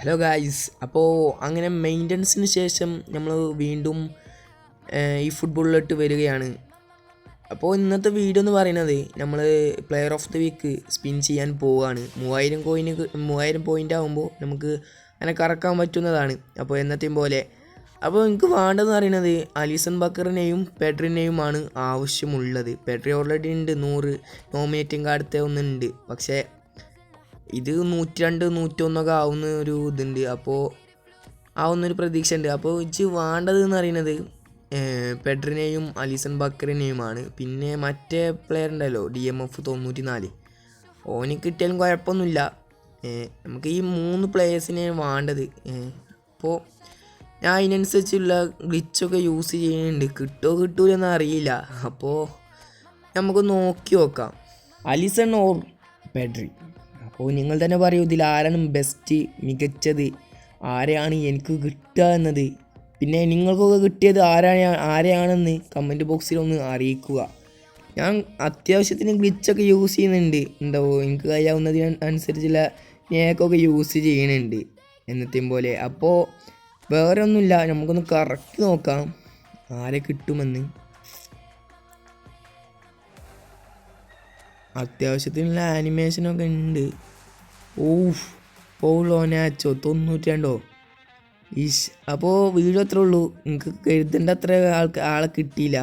Hello guys അപ്പോൾ അങ്ങനെ മെയിന്റനൻസിന് ശേഷം നമ്മൾ വീണ്ടും ഈ ഫുട്ബോളിലോട്ട് വരികയാണ്. അപ്പോൾ ഇന്നത്തെ വീഡിയോ എന്ന് പറയുന്നത് നമ്മൾ player of the week spin ചെയ്യാൻ പോവുകയാണ് മൂവായിരം കോയിന് മൂവായിരം പോയിന്റ് ആകുമ്പോൾ നമുക്ക് അങ്ങനെ കറക്കാൻ പറ്റുന്നതാണ്. അപ്പോൾ എന്നത്തെയും പോലെ. അപ്പോൾ എനിക്ക് വേണ്ടതെന്ന് പറയുന്നത് അലീസൺ ബക്കറിനെയും പെഡ്രിനെയുമാണ് ആവശ്യമുള്ളത്. പെഡ്രി ഓൾറെഡി ഉണ്ട് നൂറ്. നോമിനേറ്റിംഗ് കാർഡത്തെ ഒന്നുണ്ട്. പക്ഷേ ഇത് നൂറ്റി രണ്ട് നൂറ്റൊന്നൊക്കെ ആവുന്ന ഒരു ഇതുണ്ട്. അപ്പോൾ ആവുന്നൊരു പ്രതീക്ഷ ഉണ്ട് അപ്പോൾ ഇച്ച് വേണ്ടത് എന്ന് പറയുന്നത് പെഡ്രിനെയും അലിസൺ ബക്കറിനെയുമാണ്. പിന്നെ മറ്റേ പ്ലെയർ ഉണ്ടല്ലോ ഡി എം എഫ് തൊണ്ണൂറ്റി നാല് ഓന് കിട്ടിയാലും കുഴപ്പമൊന്നുമില്ല. നമുക്ക് ഈ മൂന്ന് പ്ലേയേഴ്സിനെ വേണ്ടത് അപ്പോൾ ഞാൻ അതിനനുസരിച്ചുള്ള ഗ്ലിച്ചൊക്കെ യൂസ് ചെയ്യുന്നുണ്ട്. കിട്ടുമോ കിട്ടൂലെന്ന് അറിയില്ല. അപ്പോൾ നമുക്ക് നോക്കി നോക്കാം. Alisson or Pedri? അപ്പോൾ നിങ്ങൾ തന്നെ പറയൂ ഇതിൽ ആരാണ് ബെസ്റ്റ് മികച്ചത്? ആരെയാണ് എനിക്ക് കിട്ടുക എന്നത്? പിന്നെ നിങ്ങൾക്കൊക്കെ കിട്ടിയത് ആരാണ് ആരെയാണെന്ന് കമന്റ് ബോക്സിൽ ഒന്ന് അറിയിക്കുക. ഞാൻ അത്യാവശ്യത്തിന് ഗ്ലിച്ചൊക്കെ യൂസ് ചെയ്യുന്നുണ്ട്. എന്തോ എനിക്ക് കഴിയാവുന്നതിന് അനുസരിച്ചുള്ള നേക്കൊക്കെ യൂസ് ചെയ്യുന്നുണ്ട് എന്നത്തെയും പോലെ. അപ്പോൾ വേറെ ഒന്നുമില്ല നമുക്കൊന്ന് കറക്റ്റ് നോക്കാം. ആരെ കിട്ടുമെന്ന്. അത്യാവശ്യത്തിനുള്ള ആനിമേഷനൊക്കെ ഉണ്ട് ഓഫ് പോളോ നാച്ചോ തൊണ്ണൂറ്റി രണ്ടോ ഈശ് അപ്പോൾ വീഡിയോ അത്രേ ഉള്ളൂ. നിങ്ങൾക്ക് കരുതേണ്ട അത്ര ആൾക്ക് ആളെ കിട്ടിയില്ല.